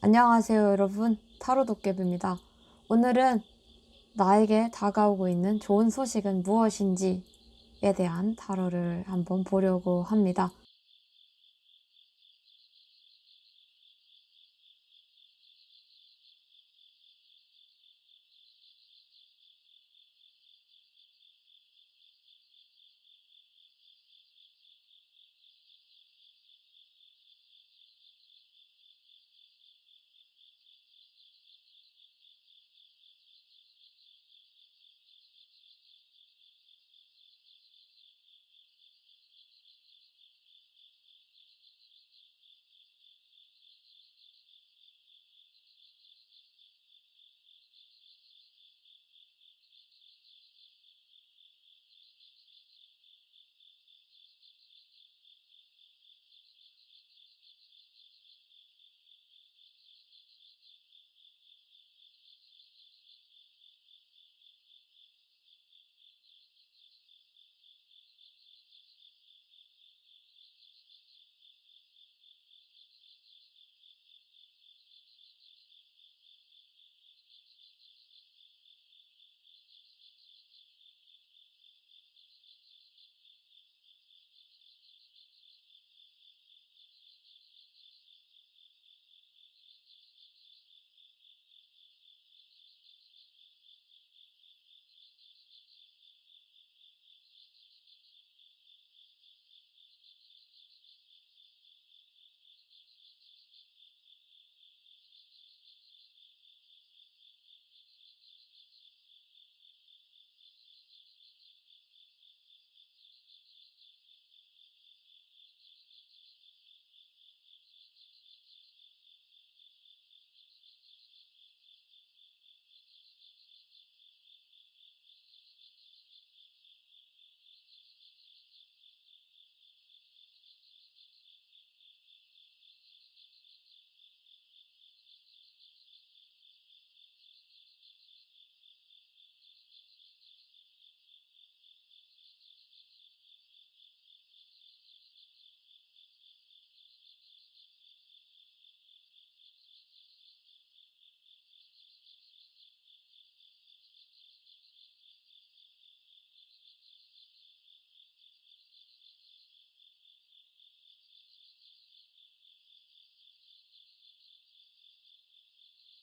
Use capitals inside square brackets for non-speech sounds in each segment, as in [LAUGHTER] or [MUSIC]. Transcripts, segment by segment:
안녕하세요, 여러분. 타로 도깨비입니다. 오늘은 나에게 다가오고 있는 좋은 소식은 무엇인지에 대한 타로를 한번 보려고 합니다.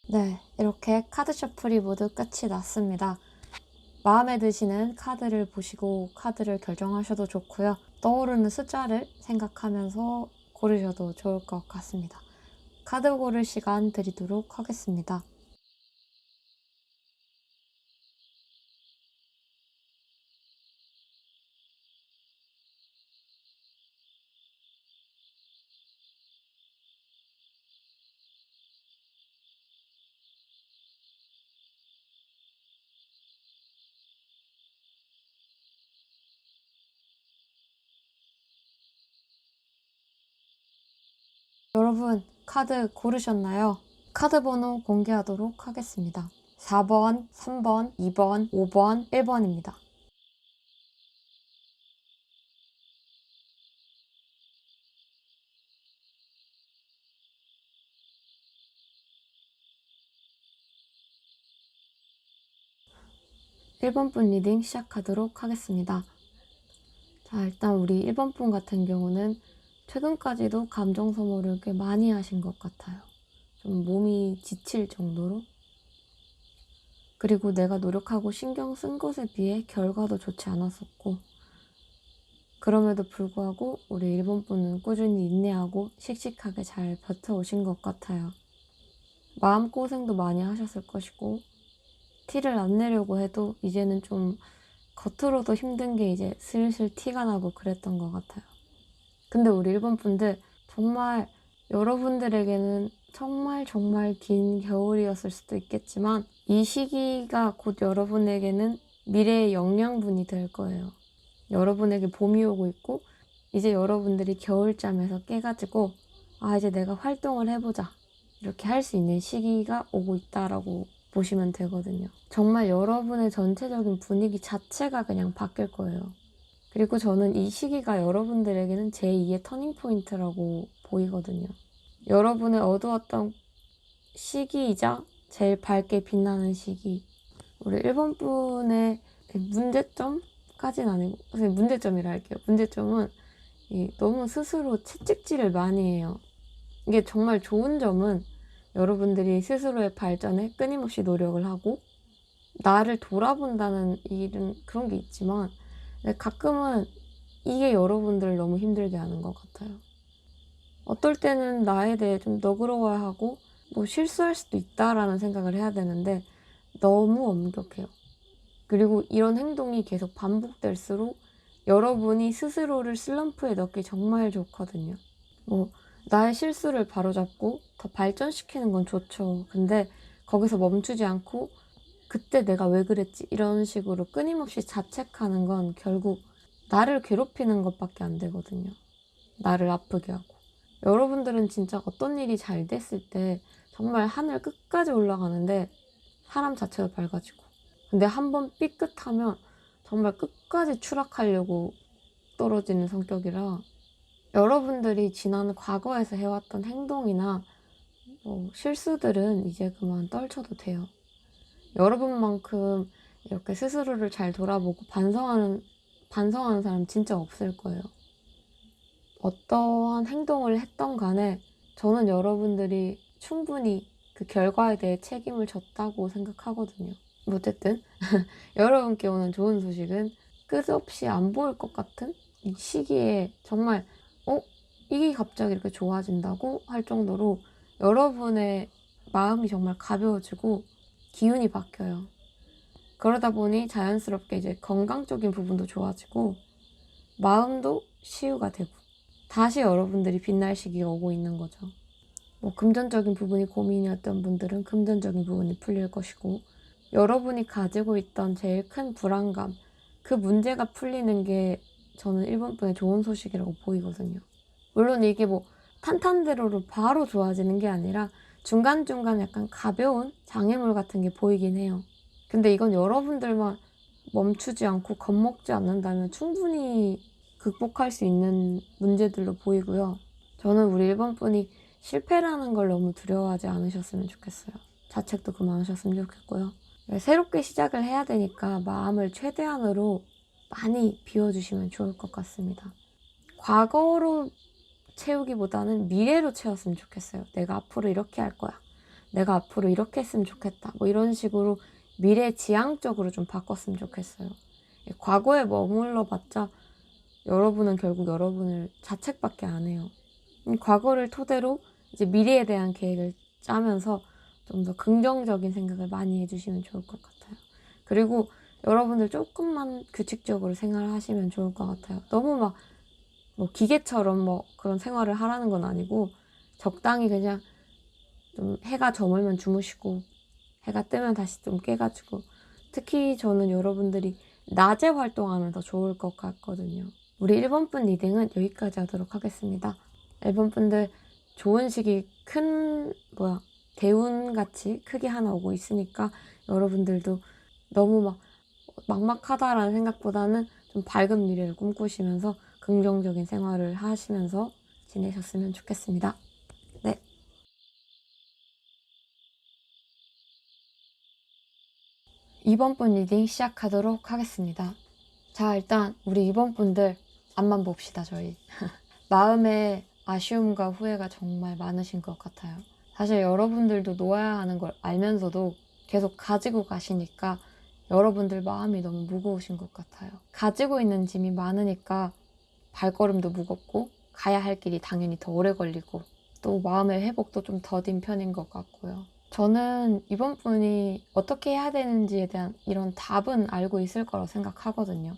네, 이렇게 카드 셔플이 모두 끝이 났습니다. 마음에 드시는 카드를 보시고 카드를 결정하셔도 좋고요. 떠오르는 숫자를 생각하면서 고르셔도 좋을 것 같습니다. 카드 고를 시간 드리도록 하겠습니다. 여러분, 카드 고르셨나요? 카드 번호 공개하도록 하겠습니다. 4번, 3번, 2번, 5번, 1번입니다. 일번분 리딩 시작하도록 하겠습니다. 자, 일단 우리 1번 분 같은 경우는 최근까지도 감정 소모를 꽤 많이 하신 것 같아요. 좀 몸이 지칠 정도로. 그리고 내가 노력하고 신경 쓴 것에 비해 결과도 좋지 않았었고, 그럼에도 불구하고 우리 일본 분은 꾸준히 인내하고 씩씩하게 잘 버텨오신 것 같아요. 마음고생도 많이 하셨을 것이고, 티를 안 내려고 해도 이제는 좀 겉으로도 힘든 게 이제 슬슬 티가 나고 그랬던 것 같아요. 근데 우리 일본 분들 정말 여러분들에게는 정말 정말 긴 겨울이었을 수도 있겠지만 이 시기가 곧 여러분에게는 미래의 영양분이 될 거예요. 여러분에게 봄이 오고 있고 이제 여러분들이 겨울잠에서 깨가지고 아 이제 내가 활동을 해보자 이렇게 할 수 있는 시기가 오고 있다라고 보시면 되거든요. 정말 여러분의 전체적인 분위기 자체가 그냥 바뀔 거예요. 그리고 저는 이 시기가 여러분들에게는 제2의 터닝포인트라고 보이거든요. 여러분의 어두웠던 시기이자 제일 밝게 빛나는 시기. 우리 일본 분의 문제점까지는 아니고, 문제점이라 할게요. 문제점은 이 너무 스스로 채찍질을 많이 해요. 이게 정말 좋은 점은 여러분들이 스스로의 발전에 끊임없이 노력을 하고 나를 돌아본다는 일은 그런 게 있지만 가끔은 이게 여러분들을 너무 힘들게 하는 것 같아요. 어떨 때는 나에 대해 좀 너그러워하고 뭐 실수할 수도 있다라는 생각을 해야 되는데 너무 엄격해요. 그리고 이런 행동이 계속 반복될수록 여러분이 스스로를 슬럼프에 넣기 정말 좋거든요. 뭐 나의 실수를 바로잡고 더 발전시키는 건 좋죠. 근데 거기서 멈추지 않고 그때 내가 왜 그랬지 이런 식으로 끊임없이 자책하는 건 결국 나를 괴롭히는 것밖에 안 되거든요. 나를 아프게 하고. 여러분들은 진짜 어떤 일이 잘 됐을 때 정말 하늘 끝까지 올라가는데 사람 자체도 밝아지고. 근데 한 번 삐끗하면 정말 끝까지 추락하려고 떨어지는 성격이라 여러분들이 지난 과거에서 해왔던 행동이나 뭐 실수들은 이제 그만 떨쳐도 돼요. 여러분만큼 이렇게 스스로를 잘 돌아보고 반성하는 반성하는 사람 진짜 없을 거예요. 어떠한 행동을 했던 간에 저는 여러분들이 충분히 그 결과에 대해 책임을 졌다고 생각하거든요. 뭐 어쨌든 [LAUGHS] 여러분께 오는 좋은 소식은 끝없이 안 보일 것 같은 이 시기에 정말 어 이게 갑자기 이렇게 좋아진다고 할 정도로 여러분의 마음이 정말 가벼워지고 기운이 바뀌어요. 그러다 보니 자연스럽게 이제 건강적인 부분도 좋아지고 마음도 치유가 되고 다시 여러분들이 빛날 시기가 오고 있는 거죠. 뭐 금전적인 부분이 고민이었던 분들은 금전적인 부분이 풀릴 것이고 여러분이 가지고 있던 제일 큰 불안감 그 문제가 풀리는 게 저는 일본 분의 좋은 소식이라고 보이거든요. 물론 이게 뭐 탄탄대로로 바로 좋아지는 게 아니라 중간중간 약간 가벼운 장애물 같은 게 보이긴 해요. 근데 이건 여러분들만 멈추지 않고 겁먹지 않는다면 충분히 극복할 수 있는 문제들로 보이고요. 저는 우리 일본 분이 실패라는 걸 너무 두려워하지 않으셨으면 좋겠어요. 자책도 그만하셨으면 좋겠고요. 새롭게 시작을 해야 되니까 마음을 최대한으로 많이 비워주시면 좋을 것 같습니다. 과거로 채우기보다는 미래로 채웠으면 좋겠어요. 내가 앞으로 이렇게 할 거야. 내가 앞으로 이렇게 했으면 좋겠다. 뭐 이런 식으로 미래 지향적으로 좀 바꿨으면 좋겠어요. 과거에 머물러 봤자 여러분은 결국 여러분을 자책밖에 안 해요. 음, 과거를 토대로 이제 미래에 대한 계획을 짜면서 좀 더 긍정적인 생각을 많이 해주시면 좋을 것 같아요. 그리고 여러분들 조금만 규칙적으로 생활하시면 좋을 것 같아요. 너무 막 뭐 기계처럼 뭐 그런 생활을 하라는 건 아니고 적당히 그냥 좀 해가 저물면 주무시고 해가 뜨면 다시 좀 깨가지고 특히 저는 여러분들이 낮에 활동하면 더 좋을 것 같거든요. 우리 일본 분 리딩은 여기까지 하도록 하겠습니다. 일본 분들 좋은 시기 큰 뭐야 대운 같이 크게 하나 오고 있으니까 여러분들도 너무 막 막막하다라는 생각보다는 좀 밝은 미래를 꿈꾸시면서 긍정적인 생활을 하시면서 지내셨으면 좋겠습니다. 네. 이번 분 리딩 시작하도록 하겠습니다. 자, 일단 우리 이번 분들 앞만 봅시다, 저희. [LAUGHS] 마음에 아쉬움과 후회가 정말 많으신 것 같아요. 사실 여러분들도 놓아야 하는 걸 알면서도 계속 가지고 가시니까 여러분들 마음이 너무 무거우신 것 같아요. 가지고 있는 짐이 많으니까 발걸음도 무겁고 가야 할 길이 당연히 더 오래 걸리고 또 마음의 회복도 좀 더딘 편인 것 같고요. 저는 이번 분이 어떻게 해야 되는지에 대한 이런 답은 알고 있을 거라고 생각하거든요.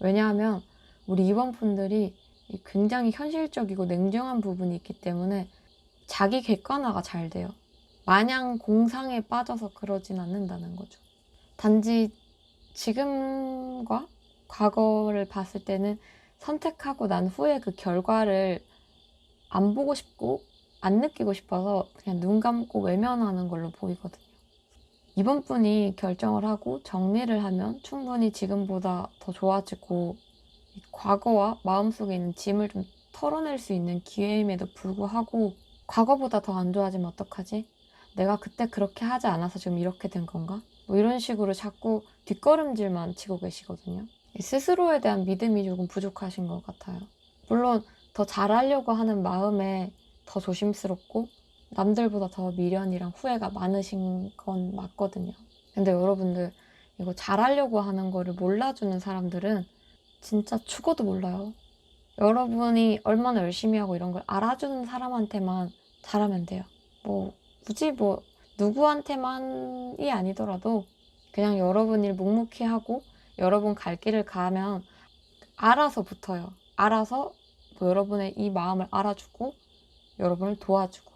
왜냐하면 우리 이번 분들이 굉장히 현실적이고 냉정한 부분이 있기 때문에 자기 객관화가 잘 돼요. 마냥 공상에 빠져서 그러진 않는다는 거죠. 단지 지금과 과거를 봤을 때는 선택하고 난 후에 그 결과를 안 보고 싶고 안 느끼고 싶어서 그냥 눈 감고 외면하는 걸로 보이거든요. 이번 분이 결정을 하고 정리를 하면 충분히 지금보다 더 좋아지고 과거와 마음속에 있는 짐을 좀 털어낼 수 있는 기회임에도 불구하고 과거보다 더 안 좋아지면 어떡하지? 내가 그때 그렇게 하지 않아서 지금 이렇게 된 건가? 뭐 이런 식으로 자꾸 뒷걸음질만 치고 계시거든요. 이 스스로에 대한 믿음이 조금 부족하신 것 같아요. 물론 더 잘하려고 하는 마음에 더 조심스럽고 남들보다 더 미련이랑 후회가 많으신 건 맞거든요. 근데 여러분들 이거 잘하려고 하는 거를 몰라주는 사람들은 진짜 죽어도 몰라요. 여러분이 얼마나 열심히 하고 이런 걸 알아주는 사람한테만 잘하면 돼요. 뭐 굳이 뭐 누구한테만이 아니더라도 그냥 여러분 일 묵묵히 하고 여러분 갈 길을 가면 알아서 붙어요. 알아서 뭐 여러분의 이 마음을 알아주고 여러분을 도와주고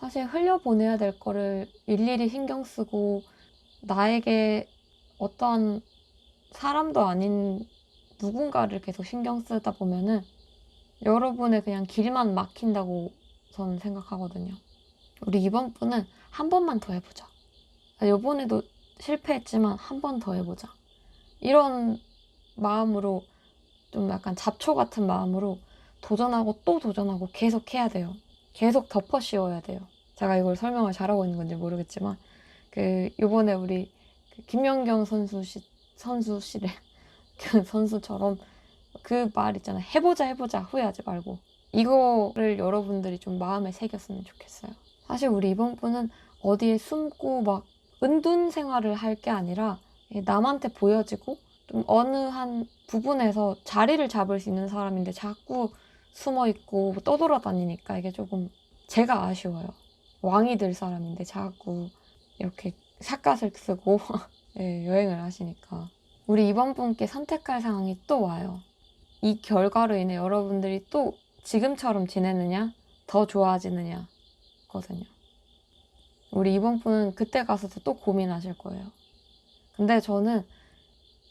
사실 흘려보내야 될 거를 일일이 신경 쓰고 나에게 어떠한 사람도 아닌 누군가를 계속 신경 쓰다 보면은 여러분의 그냥 길만 막힌다고 저는 생각하거든요. 우리 이번 분은 한 번만 더 해보자. 이번에도 실패했지만 한 번 더 해보자. 이런 마음으로 좀 약간 잡초 같은 마음으로 도전하고 또 도전하고 계속 해야 돼요. 계속 덮어 씌워야 돼요. 제가 이걸 설명을 잘하고 있는 건지 모르겠지만 그 이번에 우리 그 김연경 선수 씨 선수 씨래 [LAUGHS] 그 선수처럼 그 말 있잖아요. 해보자 해보자 후회하지 말고 이거를 여러분들이 좀 마음에 새겼으면 좋겠어요. 사실 우리 이번 분은 어디에 숨고 막 은둔 생활을 할 게 아니라 남한테 보여지고 좀 어느 한 부분에서 자리를 잡을 수 있는 사람인데 자꾸 숨어 있고 떠돌아다니니까 이게 조금 제가 아쉬워요. 왕이 될 사람인데 자꾸 이렇게 삿갓을 쓰고 [LAUGHS] 예, 여행을 하시니까 우리 이번 분께 선택할 상황이 또 와요. 이 결과로 인해 여러분들이 또 지금처럼 지내느냐, 더 좋아지느냐, 거든요. 우리 이번 분은 그때 가서도 또 고민하실 거예요. 근데 저는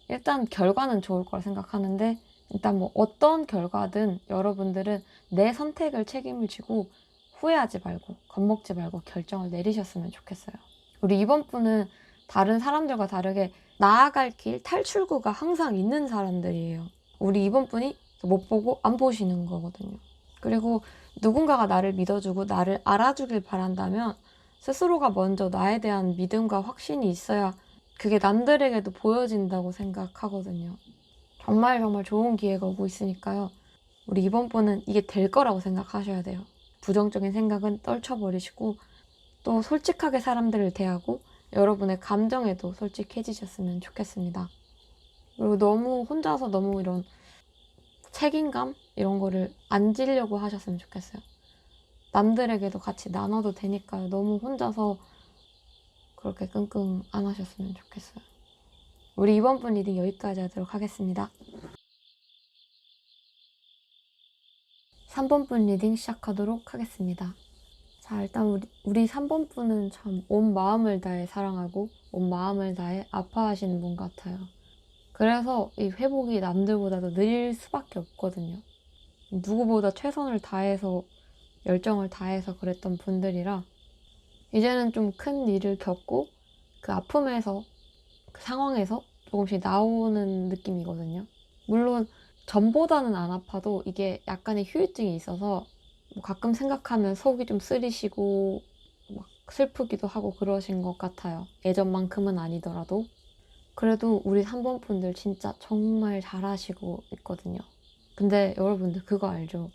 일단 결과는 좋을 거라 생각하는데 일단 뭐 어떤 결과든 여러분들은 내 선택을 책임을 지고 후회하지 말고 겁먹지 말고 결정을 내리셨으면 좋겠어요. 우리 이번 분은 다른 사람들과 다르게 나아갈 길 탈출구가 항상 있는 사람들이에요. 우리 이번 분이 못 보고 안 보시는 거거든요. 그리고 누군가가 나를 믿어주고 나를 알아주길 바란다면 스스로가 먼저 나에 대한 믿음과 확신이 있어야 그게 남들에게도 보여진다고 생각하거든요. 정말 정말 좋은 기회가 오고 있으니까요. 우리 이번 분은 이게 될 거라고 생각하셔야 돼요. 부정적인 생각은 떨쳐버리시고 또 솔직하게 사람들을 대하고 여러분의 감정에도 솔직해지셨으면 좋겠습니다. 그리고 너무 혼자서 너무 이런 책임감 이런 거를 안 지려고 하셨으면 좋겠어요. 남들에게도 같이 나눠도 되니까요. 너무 혼자서 그렇게 끙끙 안 하셨으면 좋겠어요. 우리 이번 분 리딩 여기까지 하도록 하겠습니다. 3번 분 리딩 시작하도록 하겠습니다. 자, 일단 우리, 우리 3번 분은 참 온 마음을 다해 사랑하고 온 마음을 다해 아파하시는 분 같아요. 그래서 이 회복이 남들보다도 느릴 수밖에 없거든요. 누구보다 최선을 다해서 열정을 다해서 그랬던 분들이라 이제는 좀 큰 일을 겪고 그 아픔에서 그 상황에서 조금씩 나오는 느낌이거든요. 물론 전보다는 안 아파도 이게 약간의 후유증이 있어서 뭐 가끔 생각하면 속이 좀 쓰리시고 막 슬프기도 하고 그러신 것 같아요. 예전만큼은 아니더라도. 그래도 우리 3번 분들 진짜 정말 잘하시고 있거든요. 근데 여러분들 그거 알죠?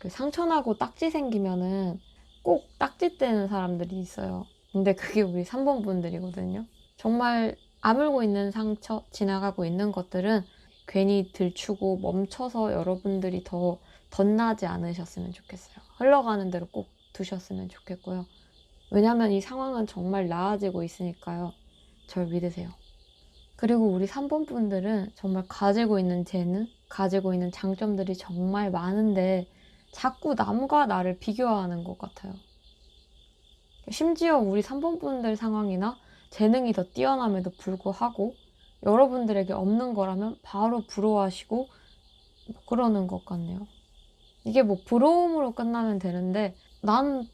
그 상처나고 딱지 생기면은 꼭 딱지 떼는 사람들이 있어요. 근데 그게 우리 3번 분들이거든요. 정말 아물고 있는 상처, 지나가고 있는 것들은 괜히 들추고 멈춰서 여러분들이 더 덧나지 않으셨으면 좋겠어요. 흘러가는 대로 꼭 두셨으면 좋겠고요. 왜냐면 이 상황은 정말 나아지고 있으니까요. 절 믿으세요. 그리고 우리 3번 분들은 정말 가지고 있는 재능, 가지고 있는 장점들이 정말 많은데 자꾸 남과 나를 비교하는 것 같아요. 심지어 우리 3번 분들 상황이나 재능이 더 뛰어남에도 불구하고 여러분들에게 없는 거라면 바로 부러워하시고 그러는 것 같네요. 이게 뭐 부러움으로 끝나면 되는데 난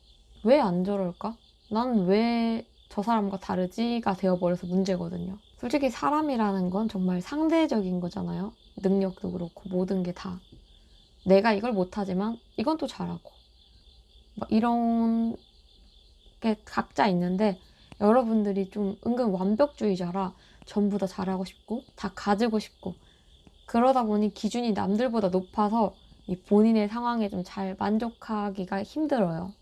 왜 안 저럴까? 난 왜 저 사람과 다르지가 되어버려서 문제거든요. 솔직히 사람이라는 건 정말 상대적인 거잖아요. 능력도 그렇고 모든 게 다. 내가 이걸 못하지만 이건 또 잘하고. 막 이런 게 각자 있는데 여러분들이 좀 은근 완벽주의자라 전부 다 잘하고 싶고 다 가지고 싶고 그러다 보니 기준이 남들보다 높아서 이 본인의 상황에 좀 잘 만족하기가 힘들어요.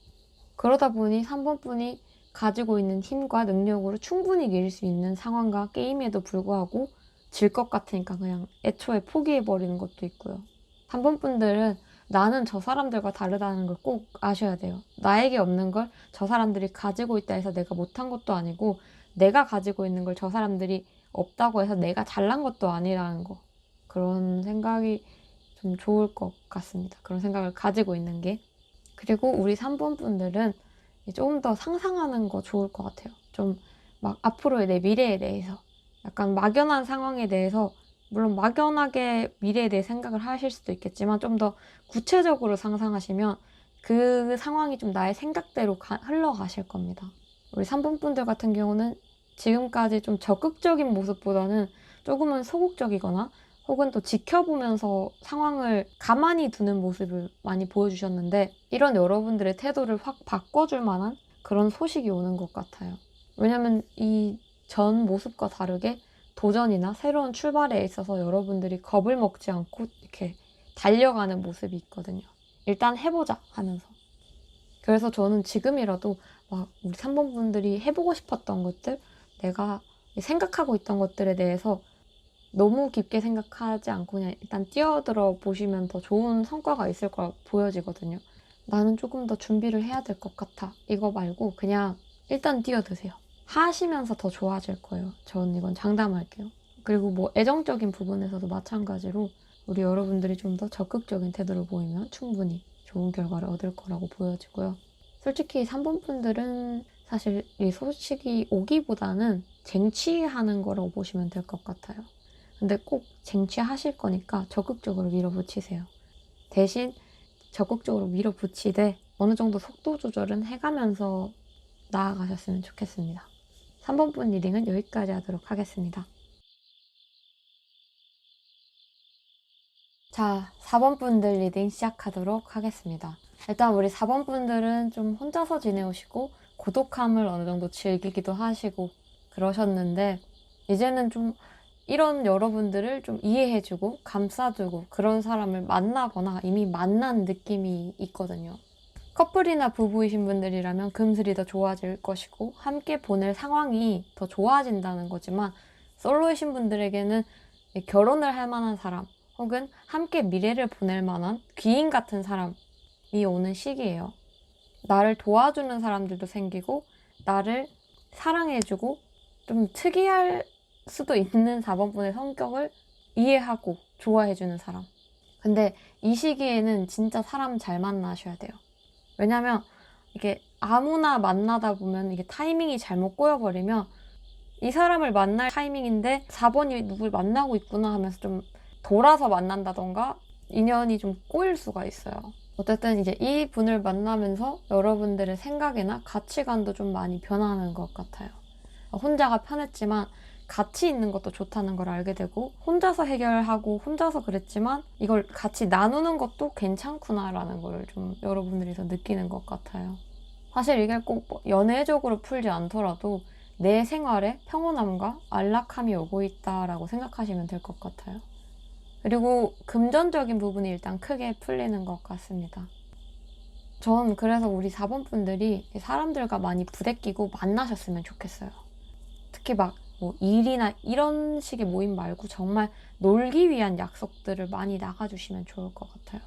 그러다 보니 3번 분이 가지고 있는 힘과 능력으로 충분히 이길 수 있는 상황과 게임에도 불구하고 질 것 같으니까 그냥 애초에 포기해버리는 것도 있고요. 3번 분들은 나는 저 사람들과 다르다는 걸 꼭 아셔야 돼요. 나에게 없는 걸 저 사람들이 가지고 있다 해서 내가 못한 것도 아니고 내가 가지고 있는 걸 저 사람들이 없다고 해서 내가 잘난 것도 아니라는 거. 그런 생각이 좀 좋을 것 같습니다. 그런 생각을 가지고 있는 게. 그리고 우리 3번 분들은 조금 더 상상하는 거 좋을 것 같아요. 좀 막 앞으로의 내 미래에 대해서 약간 막연한 상황에 대해서 물론 막연하게 미래에 대해 생각을 하실 수도 있겠지만 좀 더 구체적으로 상상하시면 그 상황이 좀 나의 생각대로 가- 흘러가실 겁니다. 우리 3번 분들 같은 경우는 지금까지 좀 적극적인 모습보다는 조금은 소극적이거나 혹은 또 지켜보면서 상황을 가만히 두는 모습을 많이 보여주셨는데 이런 여러분들의 태도를 확 바꿔줄 만한 그런 소식이 오는 것 같아요. 왜냐면 이 전 모습과 다르게 도전이나 새로운 출발에 있어서 여러분들이 겁을 먹지 않고 이렇게 달려가는 모습이 있거든요. 일단 해보자 하면서. 그래서 저는 지금이라도 막 우리 3번 분들이 해보고 싶었던 것들, 내가 생각하고 있던 것들에 대해서 너무 깊게 생각하지 않고 그냥 일단 뛰어들어 보시면 더 좋은 성과가 있을 거라 보여지거든요. 나는 조금 더 준비를 해야 될 것 같아. 이거 말고 그냥 일단 뛰어드세요. 하시면서 더 좋아질 거예요. 전 이건 장담할게요. 그리고 뭐 애정적인 부분에서도 마찬가지로 우리 여러분들이 좀 더 적극적인 태도를 보이면 충분히 좋은 결과를 얻을 거라고 보여지고요. 솔직히 3번 분들은 사실 이 소식이 오기보다는 쟁취하는 거라고 보시면 될 것 같아요. 근데 꼭 쟁취하실 거니까 적극적으로 밀어붙이세요. 대신 적극적으로 밀어붙이되 어느 정도 속도 조절은 해가면서 나아가셨으면 좋겠습니다. 3번 분 리딩은 여기까지 하도록 하겠습니다. 자, 4번 분들 리딩 시작하도록 하겠습니다. 일단 우리 4번 분들은 좀 혼자서 지내오시고 고독함을 어느 정도 즐기기도 하시고 그러셨는데 이제는 좀 이런 여러분들을 좀 이해해주고 감싸주고 그런 사람을 만나거나 이미 만난 느낌이 있거든요. 커플이나 부부이신 분들이라면 금슬이 더 좋아질 것이고 함께 보낼 상황이 더 좋아진다는 거지만 솔로이신 분들에게는 결혼을 할 만한 사람 혹은 함께 미래를 보낼 만한 귀인 같은 사람이 오는 시기예요. 나를 도와주는 사람들도 생기고 나를 사랑해주고 좀 특이할 수도 있는 4번분의 성격을 이해하고 좋아해주는 사람. 근데 이 시기에는 진짜 사람 잘 만나셔야 돼요. 왜냐면 이게 아무나 만나다 보면 이게 타이밍이 잘못 꼬여버리면 이 사람을 만날 타이밍인데 4번이 누굴 만나고 있구나 하면서 좀 돌아서 만난다던가 인연이 좀 꼬일 수가 있어요. 어쨌든 이제 이 분을 만나면서 여러분들의 생각이나 가치관도 좀 많이 변하는 것 같아요. 혼자가 편했지만 같이 있는 것도 좋다는 걸 알게 되고 혼자서 해결하고 혼자서 그랬지만 이걸 같이 나누는 것도 괜찮구나라는 걸 좀 여러분들이 더 느끼는 것 같아요. 사실 이게 꼭뭐 연애적으로 풀지 않더라도 내 생활에 평온함과 안락함이 오고 있다라고 생각하시면 될 것 같아요. 그리고 금전적인 부분이 일단 크게 풀리는 것 같습니다. 전 그래서 우리 4번 분들이 사람들과 많이 부대끼고 만나셨으면 좋겠어요. 특히 막 뭐 일이나 이런 식의 모임 말고 정말 놀기 위한 약속들을 많이 나가주시면 좋을 것 같아요.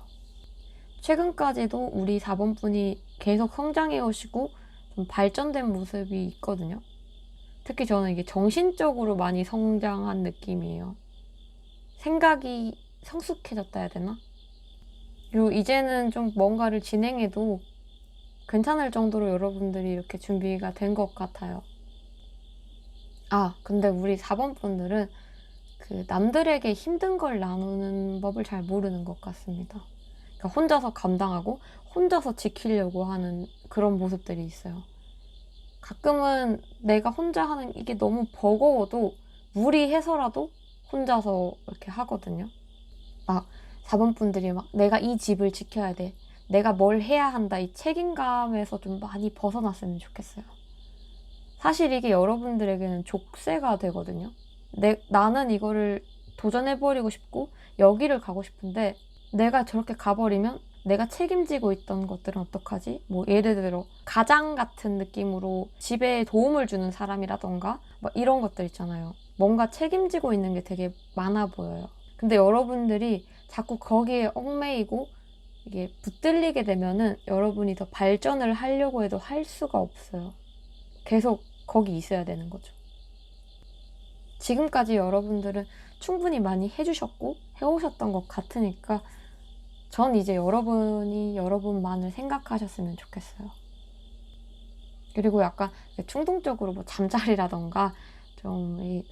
최근까지도 우리 4번 분이 계속 성장해 오시고 좀 발전된 모습이 있거든요. 특히 저는 이게 정신적으로 많이 성장한 느낌이에요. 생각이 성숙해졌다 해야 되나? 그리고 이제는 좀 뭔가를 진행해도 괜찮을 정도로 여러분들이 이렇게 준비가 된 것 같아요. 아, 근데 우리 4번 분들은 그 남들에게 힘든 걸 나누는 법을 잘 모르는 것 같습니다. 그러니까 혼자서 감당하고 혼자서 지키려고 하는 그런 모습들이 있어요. 가끔은 내가 혼자 하는 이게 너무 버거워도 무리해서라도 혼자서 이렇게 하거든요. 막 4번 분들이 막 내가 이 집을 지켜야 돼. 내가 뭘 해야 한다 이 책임감에서 좀 많이 벗어났으면 좋겠어요. 사실 이게 여러분들에게는 족쇄가 되거든요. 내, 나는 이거를 도전해버리고 싶고 여기를 가고 싶은데 내가 저렇게 가버리면 내가 책임지고 있던 것들은 어떡하지? 뭐 예를 들어 가장 같은 느낌으로 집에 도움을 주는 사람이라던가 뭐 이런 것들 있잖아요. 뭔가 책임지고 있는 게 되게 많아 보여요. 근데 여러분들이 자꾸 거기에 얽매이고 이게 붙들리게 되면은 여러분이 더 발전을 하려고 해도 할 수가 없어요. 계속 거기 있어야 되는 거죠. 지금까지 여러분들은 충분히 많이 해주셨고 해오셨던 것 같으니까 전 이제 여러분이 여러분만을 생각하셨으면 좋겠어요. 그리고 약간 충동적으로 뭐 잠자리라던가 좀 이,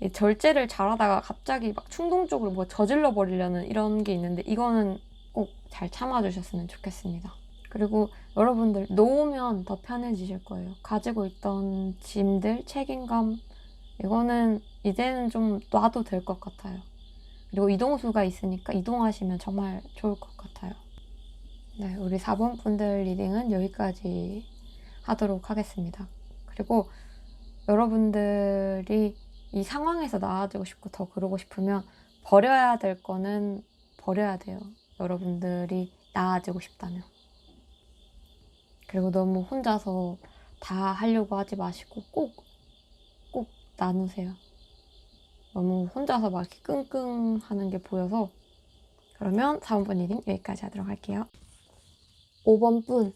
이 절제를 잘하다가 갑자기 막 충동적으로 뭐 저질러 버리려는 이런 게 있는데 이거는 꼭 잘 참아주셨으면 좋겠습니다. 그리고 여러분들 놓으면 더 편해지실 거예요. 가지고 있던 짐들, 책임감 이거는 이제는 좀 놔도 될 것 같아요. 그리고 이동수가 있으니까 이동하시면 정말 좋을 것 같아요. 네, 우리 4번 분들 리딩은 여기까지 하도록 하겠습니다. 그리고 여러분들이 이 상황에서 나아지고 싶고 더 그러고 싶으면 버려야 될 거는 버려야 돼요. 여러분들이 나아지고 싶다면. 그리고 너무 혼자서 다 하려고 하지 마시고 꼭, 꼭 나누세요. 너무 혼자서 막 이렇게 끙끙 하는 게 보여서 그러면 4번 리딩 여기까지 하도록 할게요. 5번 분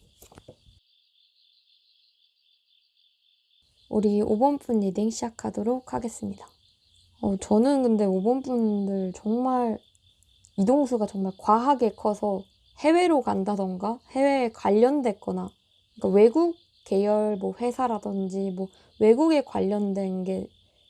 우리 5번 분 리딩 시작하도록 하겠습니다. 어, 저는 근데 5번 분들 정말 이동수가 정말 과하게 커서 해외로 간다던가 해외에 관련됐거나 그러니까 외국 계열 뭐 회사라든지 뭐 외국에 관련된 게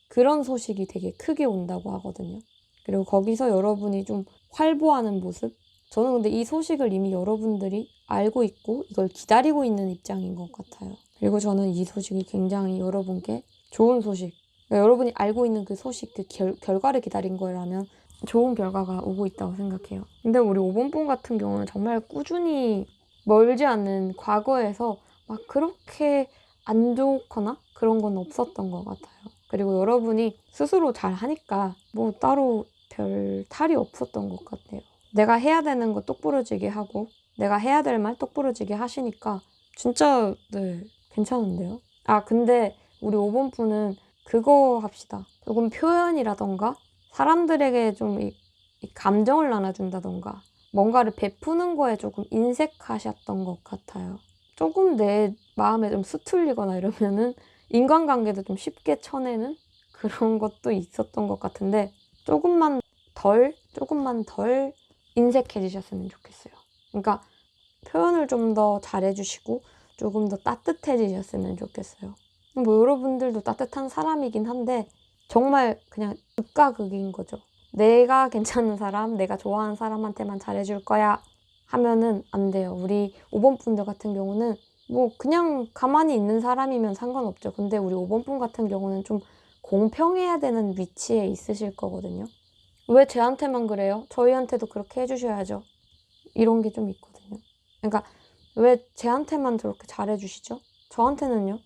그런 소식이 되게 크게 온다고 하거든요. 그리고 거기서 여러분이 좀 활보하는 모습? 저는 근데 이 소식을 이미 여러분들이 알고 있고 이걸 기다리고 있는 입장인 것 같아요. 그리고 저는 이 소식이 굉장히 여러분께 좋은 소식. 그러니까 여러분이 알고 있는 그 소식, 그 결, 결과를 기다린 거라면 좋은 결과가 오고 있다고 생각해요. 근데 우리 5번 분 같은 경우는 정말 꾸준히 멀지 않은 과거에서 막 그렇게 안 좋거나 그런 건 없었던 것 같아요. 그리고 여러분이 스스로 잘 하니까 뭐 따로 별 탈이 없었던 것 같아요. 내가 해야 되는 거 똑부러지게 하고 내가 해야 될 말 똑부러지게 하시니까 진짜 네 괜찮은데요. 아 근데 우리 5번 분은 그거 합시다. 조금 표현이라던가 사람들에게 좀 이, 이 감정을 나눠준다던가 뭔가를 베푸는 거에 조금 인색하셨던 것 같아요. 조금 내 마음에 좀 수틀리거나 이러면은 인간관계도 좀 쉽게 쳐내는 그런 [LAUGHS] 것도 있었던 것 같은데 조금만 덜, 조금만 덜 인색해지셨으면 좋겠어요. 그러니까 표현을 좀 더 잘해주시고 조금 더 따뜻해지셨으면 좋겠어요. 뭐 여러분들도 따뜻한 사람이긴 한데 정말 그냥 극과 극인 거죠. 내가 괜찮은 사람, 내가 좋아하는 사람한테만 잘해줄 거야 하면은 안 돼요. 우리 5번 분들 같은 경우는 뭐 그냥 가만히 있는 사람이면 상관없죠. 근데 우리 5번 분 같은 경우는 좀 공평해야 되는 위치에 있으실 거거든요. 왜 쟤한테만 그래요? 저희한테도 그렇게 해주셔야죠. 이런 게 좀 있거든요. 그러니까 왜 쟤한테만 저렇게 잘해주시죠? 저한테는요?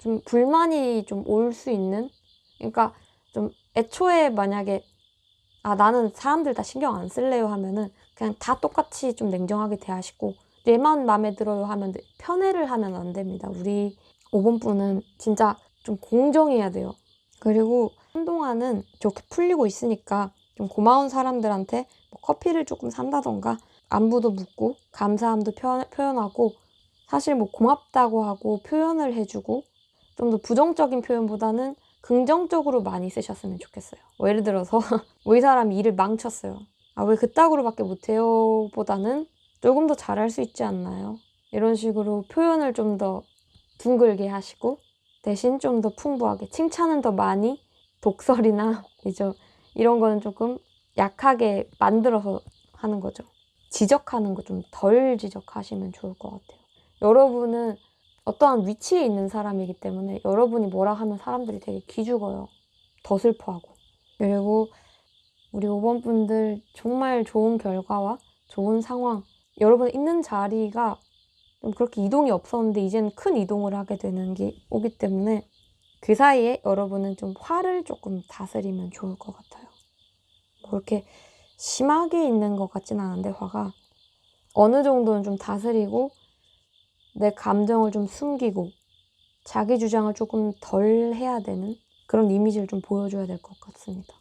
좀 불만이 좀 올 수 있는? 그러니까 좀 애초에 만약에 아 나는 사람들 다 신경 안 쓸래요 하면은 그냥 다 똑같이 좀 냉정하게 대하시고 얘만 마음에 들어요 하면 편애를 하면 안 됩니다. 우리 5번 분은 진짜 좀 공정해야 돼요. 그리고 한동안은 좋게 풀리고 있으니까 좀 고마운 사람들한테 뭐 커피를 조금 산다던가 안부도 묻고 감사함도 표현, 표현하고 사실 뭐 고맙다고 하고 표현을 해주고 좀 더 부정적인 표현보다는 긍정적으로 많이 쓰셨으면 좋겠어요. 뭐 예를 들어서 [LAUGHS] 뭐이 사람이 일을 망쳤어요. 아 왜 그따구로밖에 못해요? 보다는 조금 더 잘할 수 있지 않나요? 이런 식으로 표현을 좀 더 둥글게 하시고 대신 좀 더 풍부하게 칭찬은 더 많이 독설이나 [LAUGHS] 이제 이런 거는 조금 약하게 만들어서 하는 거죠. 지적하는 거 좀 덜 지적하시면 좋을 것 같아요. 여러분은 어떠한 위치에 있는 사람이기 때문에 여러분이 뭐라 하면 사람들이 되게 기죽어요. 더 슬퍼하고. 그리고 우리 5번 분들 정말 좋은 결과와 좋은 상황, 여러분 있는 자리가 좀 그렇게 이동이 없었는데 이제는 큰 이동을 하게 되는 게 오기 때문에 그 사이에 여러분은 좀 화를 조금 다스리면 좋을 것 같아요. 뭐 이렇게 심하게 있는 것 같진 않은데 화가 어느 정도는 좀 다스리고 내 감정을 좀 숨기고 자기 주장을 조금 덜 해야 되는 그런 이미지를 좀 보여줘야 될 것 같습니다.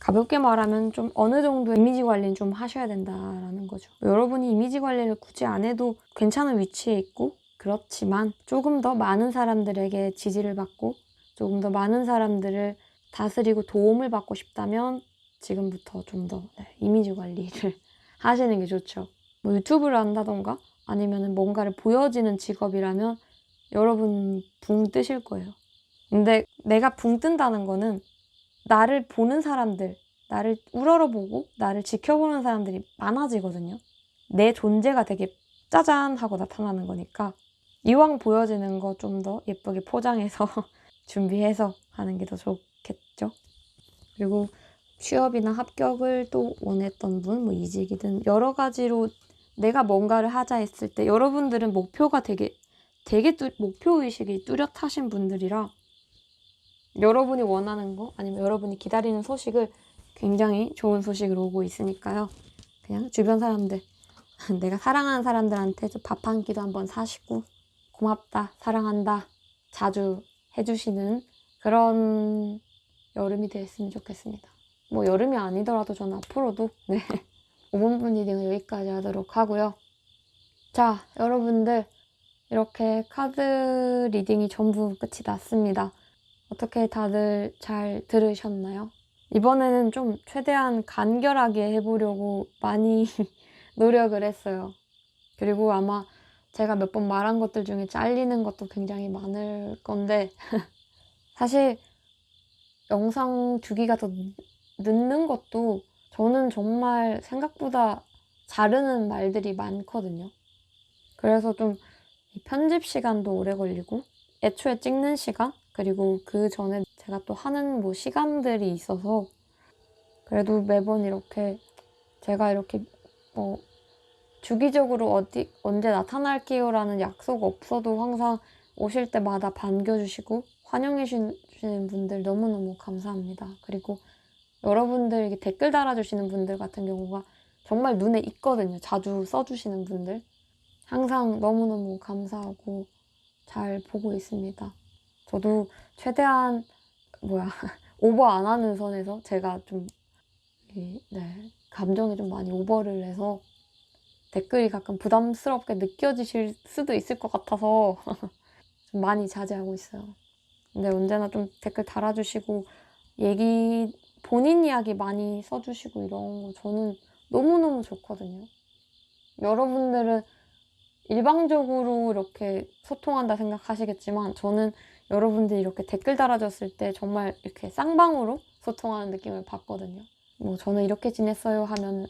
가볍게 말하면 좀 어느 정도 이미지 관리는 좀 하셔야 된다라는 거죠. 여러분이 이미지 관리를 굳이 안 해도 괜찮은 위치에 있고 그렇지만 조금 더 많은 사람들에게 지지를 받고 조금 더 많은 사람들을 다스리고 도움을 받고 싶다면 지금부터 좀더 이미지 관리를 [LAUGHS] 하시는 게 좋죠. 뭐 유튜브를 한다던가 아니면 뭔가를 보여지는 직업이라면 여러분 붕 뜨실 거예요. 근데 내가 붕 뜬다는 거는 나를 보는 사람들, 나를 우러러보고 나를 지켜보는 사람들이 많아지거든요. 내 존재가 되게 짜잔 하고 나타나는 거니까 이왕 보여지는 거 좀 더 예쁘게 포장해서 [LAUGHS] 준비해서 하는 게 더 좋겠죠. 그리고 취업이나 합격을 또 원했던 분, 뭐 이직이든 여러 가지로 내가 뭔가를 하자 했을 때 여러분들은 목표가 되게 되게 뚜, 목표 의식이 뚜렷하신 분들이라 여러분이 원하는 거 아니면 여러분이 기다리는 소식을 굉장히 좋은 소식으로 오고 있으니까요. 그냥 주변 사람들 [LAUGHS] 내가 사랑하는 사람들한테 밥 한 끼도 한번 사시고 고맙다, 사랑한다 자주 해주시는 그런 여름이 됐으면 좋겠습니다. 뭐 여름이 아니더라도 저는 앞으로도 네 [LAUGHS] 5분 리딩은 여기까지 하도록 하고요. 자, 여러분들 이렇게 카드 리딩이 전부 끝이 났습니다. 어떻게 다들 잘 들으셨나요? 이번에는 좀 최대한 간결하게 해보려고 많이 [LAUGHS] 노력을 했어요. 그리고 아마 제가 몇 번 말한 것들 중에 잘리는 것도 굉장히 많을 건데, [LAUGHS] 사실 영상 주기가 더 늦는 것도 저는 정말 생각보다 자르는 말들이 많거든요. 그래서 좀 편집 시간도 오래 걸리고, 애초에 찍는 시간, 그리고 그 전에 제가 또 하는 뭐 시간들이 있어서, 그래도 매번 이렇게 제가 이렇게 뭐 주기적으로 어디 언제 나타날게요라는 약속 없어도 항상 오실 때마다 반겨주시고 환영해 주시는 분들 너무너무 감사합니다. 그리고 여러분들 댓글 달아주시는 분들 같은 경우가 정말 눈에 익거든요. 자주 써주시는 분들. 항상 너무너무 감사하고 잘 보고 있습니다. 저도 최대한 뭐야 [LAUGHS] 오버 안 하는 선에서 제가 좀 이, 네, 감정이 좀 많이 오버를 해서 댓글이 가끔 부담스럽게 느껴지실 수도 있을 것 같아서 [LAUGHS] 좀 많이 자제하고 있어요. 근데 언제나 좀 댓글 달아주시고 얘기 본인 이야기 많이 써주시고 이런 거 저는 너무너무 좋거든요. 여러분들은 일방적으로 이렇게 소통한다 생각하시겠지만 저는 여러분들이 이렇게 댓글 달아줬을 때 정말 이렇게 쌍방으로 소통하는 느낌을 받거든요. 뭐 저는 이렇게 지냈어요 하면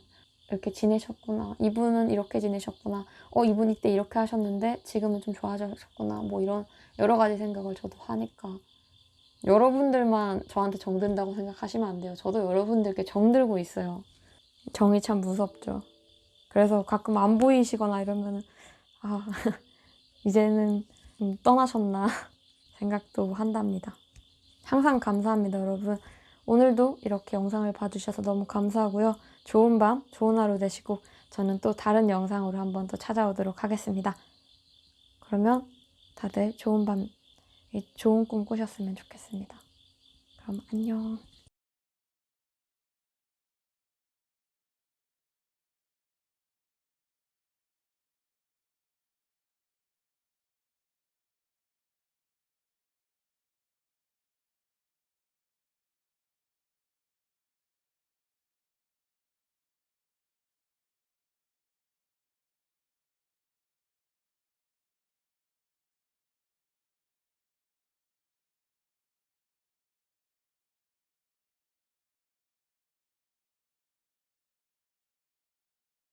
이렇게 지내셨구나. 이분은 이렇게 지내셨구나. 어, 이분 이때 이렇게 하셨는데 지금은 좀 좋아졌구나. 뭐 이런 여러 가지 생각을 저도 하니까. 여러분들만 저한테 정든다고 생각하시면 안 돼요. 저도 여러분들께 정들고 있어요. 정이 참 무섭죠. 그래서 가끔 안 보이시거나 이러면은, 아, [LAUGHS] 이제는 좀 떠나셨나 [LAUGHS] 생각도 한답니다. 항상 감사합니다, 여러분. 오늘도 이렇게 영상을 봐주셔서 너무 감사하고요. 좋은 밤, 좋은 하루 되시고, 저는 또 다른 영상으로 한 번 더 찾아오도록 하겠습니다. 그러면 다들 좋은 밤, 좋은 꿈 꾸셨으면 좋겠습니다. 그럼 안녕.